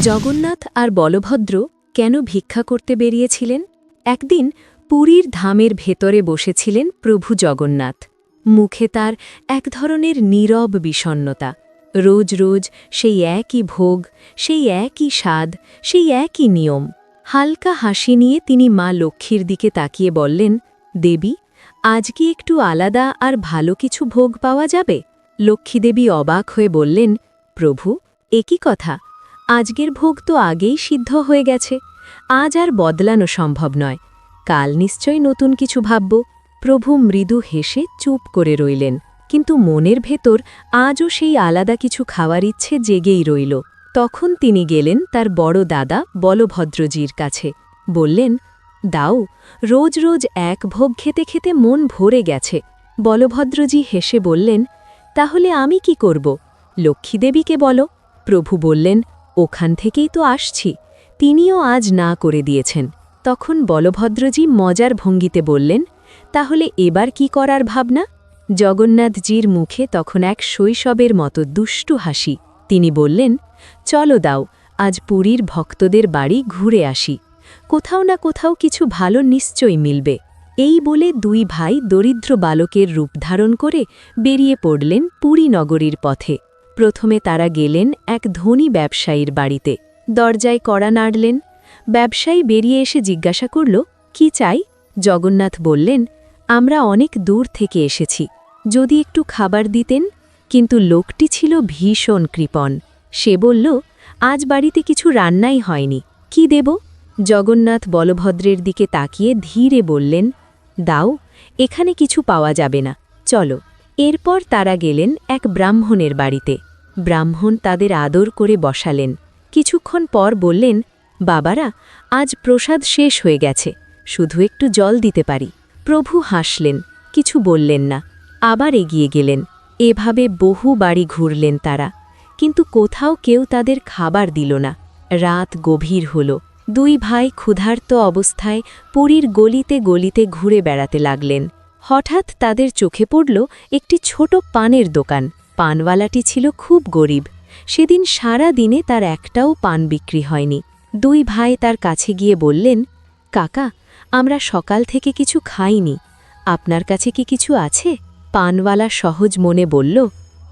জগন্নাথ আর বলভদ্র কেন ভিক্ষা করতে বেরিয়েছিলেন? একদিন পুরীর ধামের ভেতরে বসেছিলেন প্রভু জগন্নাথ। মুখে তার এক ধরনের নীরব বিষণ্নতা রোজ রোজ সেই একই ভোগ, সেই একই স্বাদ, সেই একই নিয়ম। হালকা হাসি নিয়ে তিনি মা লক্ষ্মীর দিকে তাকিয়ে বললেন, দেবী, আজ কি একটু আলাদা আর ভালো কিছু ভোগ পাওয়া যাবে? লক্ষ্মীদেবী অবাক হয়ে বললেন, প্রভু একই কথা? আজকের ভোগ তো আগেই সিদ্ধ হয়ে গেছে, আজ আর বদলানো সম্ভব নয়। কাল নিশ্চয় নতুন কিছু ভাবব। প্রভু মৃদু হেসে চুপ করে রইলেন, কিন্তু মনের ভেতর আজও সেই আলাদা কিছু খাওয়ার ইচ্ছে জেগেই রইল। তখন তিনি গেলেন তার বড় দাদা বলভদ্রজির কাছে, বললেন, দাও, রোজ রোজ এক ভোগ খেতে খেতে মন ভরে গেছে। বলভদ্রজি হেসে বললেন, তাহলে আমি কি করব? লক্ষ্মীদেবীকে বলো। প্রভু বললেন ওখান থেকেই তো আসছি। তিনিও আজ না করে দিয়েছেন। তখন বলভদ্রজি মজার ভঙ্গিতে বললেন, তাহলে এবার কি করার ভাবনা? জগন্নাথজির মুখে তখন এক শৈশবের মতো দুষ্টু হাসি। তিনি বললেন, চলো দাও, আজ পুরীর ভক্তদের বাড়ি ঘুরে আসি। কোথাও না কোথাও কিছু ভালো নিশ্চয়ই মিলবে। এই বলে দুই ভাই দরিদ্র বালকের রূপ ধারণ করে বেরিয়ে পড়লেন পুরী নগরীর পথে। প্রথমে তারা গেলেন এক ধনী ব্যবসায়ীর বাড়িতে। দরজায় কড়া নাড়লেন। ব্যবসায়ী বেরিয়ে এসে জিজ্ঞাসা করল, কি চাই? জগন্নাথ বললেন, আমরা অনেক দূর থেকে এসেছি। যদি একটু খাবার দিতেন, কিন্তু লোকটি ছিল ভীষণ কৃপণ। সে বলল, আজ বাড়িতে কিছু রান্নাই হয়নি। কি দেব? জগন্নাথ বলভদ্রের দিকে তাকিয়ে ধীরে বললেন, দাও, এখানে কিছু পাওয়া যাবে না। চলো। এরপর তারা গেলেন এক ব্রাহ্মণের বাড়িতে। ব্রাহ্মণ তাদের আদর করে বসালেন। কিছুক্ষণ পর বললেন, বাবারা, আজ প্রসাদ শেষ হয়ে গেছে, শুধু একটু জল দিতে পারি। প্রভু হাসলেন, কিছু বললেন না, আবার এগিয়ে গেলেন। এভাবে বহু বাড়ি ঘুরলেন তারা, কিন্তু কোথাও কেউ তাদের খাবার দিল না। রাত গভীর হল, দুই ভাই ক্ষুধার্ত অবস্থায় পুরীর গলিতে গলিতে ঘুরে বেড়াতে লাগলেন। হঠাৎ তাদের চোখে পড়ল একটি ছোট পানের দোকান। পানওয়ালাটি ছিল খুব গরিব। সেদিন সারা দিনে তার একটাও পান বিক্রি হয়নি। দুই ভাই তার কাছে গিয়ে বললেন, কাকা, আমরা সকাল থেকে কিছু খাইনি। আপনার কাছে কি কিছু আছে? পানওয়ালা সহজ মনে বলল,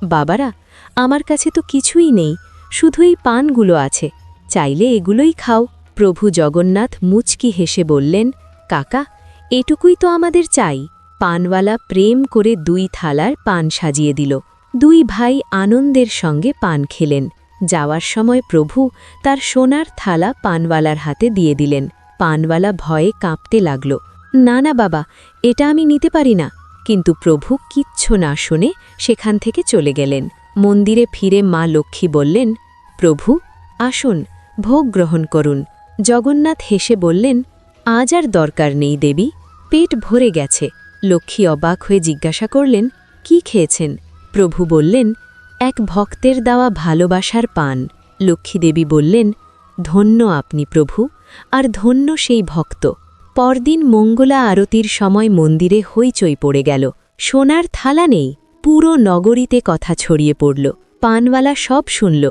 বাবারা, আমার কাছে তো কিছুই নেই। শুধুই পানগুলো আছে। চাইলে এগুলোই খাও। প্রভু জগন্নাথ মুচকি হেসে বললেন, কাকা, এটুকুই তো আমাদের চাই। পানওয়ালা প্রেম করে দুই থালার পান সাজিয়ে দিল। দুই ভাই আনন্দের সঙ্গে পান খেলেন। যাওয়ার সময় প্রভু তার সোনার থালা পানওয়ালার হাতে দিয়ে দিলেন। পানওয়ালা ভয়ে কাঁপতে লাগল। না না, বাবা, এটা আমি নিতে পারি না। কিন্তু প্রভু কিচ্ছু না শুনে সেখান থেকে চলে গেলেন। মন্দিরে ফিরে মা লক্ষ্মী বললেন, প্রভু, আসুন, ভোগ গ্রহণ করুন। জগন্নাথ হেসে বললেন, আজ আর দরকার নেই দেবী, পেট ভরে গেছে। লক্ষ্মী অবাক হয়ে জিজ্ঞাসা করলেন, কি খেয়েছেন? প্রভু বললেন, এক ভক্তের দেওয়া ভালোবাসার পান। লক্ষ্মীদেবী বললেন, ধন্য আপনি প্রভু, আর ধন্য সেই ভক্ত। পরদিন মঙ্গলা আরতির সময় মন্দিরে হইচই পড়ে গেল, সোনার থালা নেই, পুরো নগরীতে কথা ছড়িয়ে পড়ল, পানওয়ালা সব শুনল,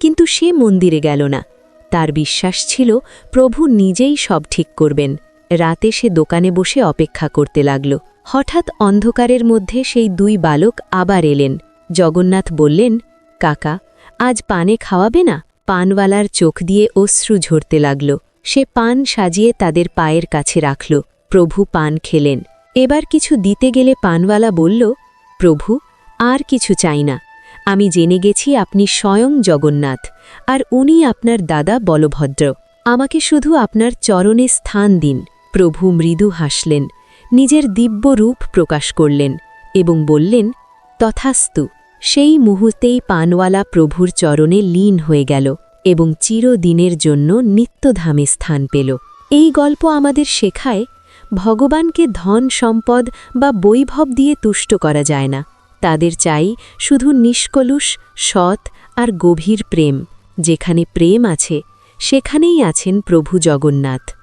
কিন্তু সে মন্দিরে গেল না। তার বিশ্বাস ছিল প্রভু নিজেই সব ঠিক করবেন। রাতে সে দোকানে বসে অপেক্ষা করতে লাগল। হঠাৎ অন্ধকারের মধ্যে সেই দুই বালক আবার এলেন। জগন্নাথ বললেন, কাকা, আজ পানে খাওয়াবে না? পানওয়ালার চোখ দিয়ে অশ্রু ঝরতে লাগল। সে পান সাজিয়ে তাদের পায়ের কাছে রাখল। প্রভু পান খেলেন। এবার কিছু দিতে গেলে পানওয়ালা বলল, প্রভু, আর কিছু চাই না। আমি জেনে গেছি আপনি স্বয়ং জগন্নাথ, আর উনি আপনার দাদা বলভদ্র। আমাকে শুধু আপনার চরণে স্থান দিন। প্রভু মৃদু হাসলেন, নিজের দিব্য রূপ প্রকাশ করলেন এবং বললেন, তথাস্তু, সেই মুহূর্তেই পানওয়ালা প্রভুর চরণে লীন হয়ে গেল এবং চিরদিনের জন্য নিত্যধামে স্থান পেল। এই গল্প আমাদের শেখায়, ভগবানকে ধন সম্পদ বা বৈভব দিয়ে তুষ্ট করা যায় না। তাদের চাই শুধু নিষ্কলুষ, সৎ আর গভীর প্রেম। যেখানে প্রেম আছে, সেখানেই আছেন প্রভু জগন্নাথ।